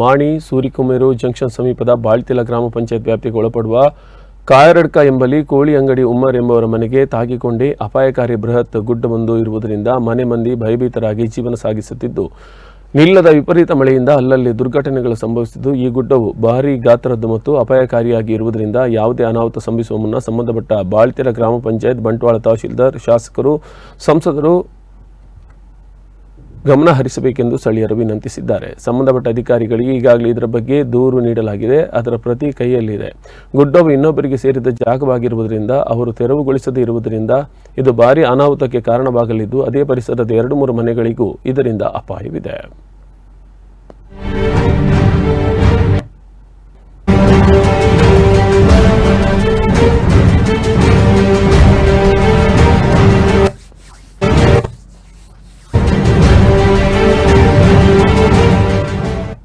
ಮಾಣಿ, ಸೂರಿಕುಮೇರು junction ಸಮೀಪದ ಬಾಳ್ತಿಲ ಗ್ರಾಮ ಪಂಚಾಯತ್ ವ್ಯಾಪ್ತಿಗೆ ಒಳಪಡುವ ಕಾಯರಡ್ಕ ಎಂಬಲ್ಲಿ ಕೋಳಿ ಅಂಗಡಿ ಉಮ್ಮರ್ ಎಂಬವರ ಮನೆಗೆ ತಾಗಿಕೊಂಡೇ ಅಪಾಯಕಾರಿ ಬೃಹತ್ ಗುಡ್ಡವೊಂದು ಇರುವುದರಿಂದ ಮನೆ ಮಂದಿ ಭಯಭೀತರಾಗಿ ಜೀವನ ಸಾಗಿಸುತ್ತಿದ್ದು, ನಿಲ್ಲದ ವಿಪರೀತ ಮಳೆಯಿಂದ ಅಲ್ಲಲ್ಲಿ ದುರ್ಘಟನೆಗಳು ಸಂಭವಿಸಿದ್ದು ಈ ಗುಡ್ಡವು ಭಾರಿ ಗಾತ್ರದ್ದು ಮತ್ತು ಅಪಾಯಕಾರಿಯಾಗಿ ಇರುವುದರಿಂದ ಯಾವುದೇ ಅನಾಹುತ ಸಂಭವಿಸುವ ಮುನ್ನ ಸಂಬಂಧಪಟ್ಟ ಬಾಳ್ತಿರ ಗ್ರಾಮ ಪಂಚಾಯತ್ ಬಂಟ್ವಾಳ ತಹಶೀಲ್ದಾರ್, ಶಾಸಕರು, ಸಂಸದರು ಗಮನ ಹರಿಸಬೇಕೆಂದು ಸ್ಥಳೀಯರು ವಿನಂತಿಸಿದ್ದಾರೆ. ಸಂಬಂಧಪಟ್ಟ ಅಧಿಕಾರಿಗಳಿಗೆ ಈಗಾಗಲೇ ಇದರ ಬಗ್ಗೆ ದೂರು ನೀಡಲಾಗಿದೆ. ಅದರ ಪ್ರತಿ ಕೈಯಲ್ಲಿದೆ. ಗುಡ್ಡವು ಇನ್ನೊಬ್ಬರಿಗೆ ಸೇರಿದ ಜಾಗವಾಗಿರುವುದರಿಂದ, ಅವರು ತೆರವುಗೊಳಿಸದೇ ಇರುವುದರಿಂದ ಇದು ಭಾರಿ ಅನಾಹುತಕ್ಕೆ ಕಾರಣವಾಗಲಿದ್ದು, ಅದೇ ಪರಿಸರದ ಎರಡು ಮೂರು ಮನೆಗಳಿಗೂ ಇದರಿಂದ ಅಪಾಯವಿದೆ.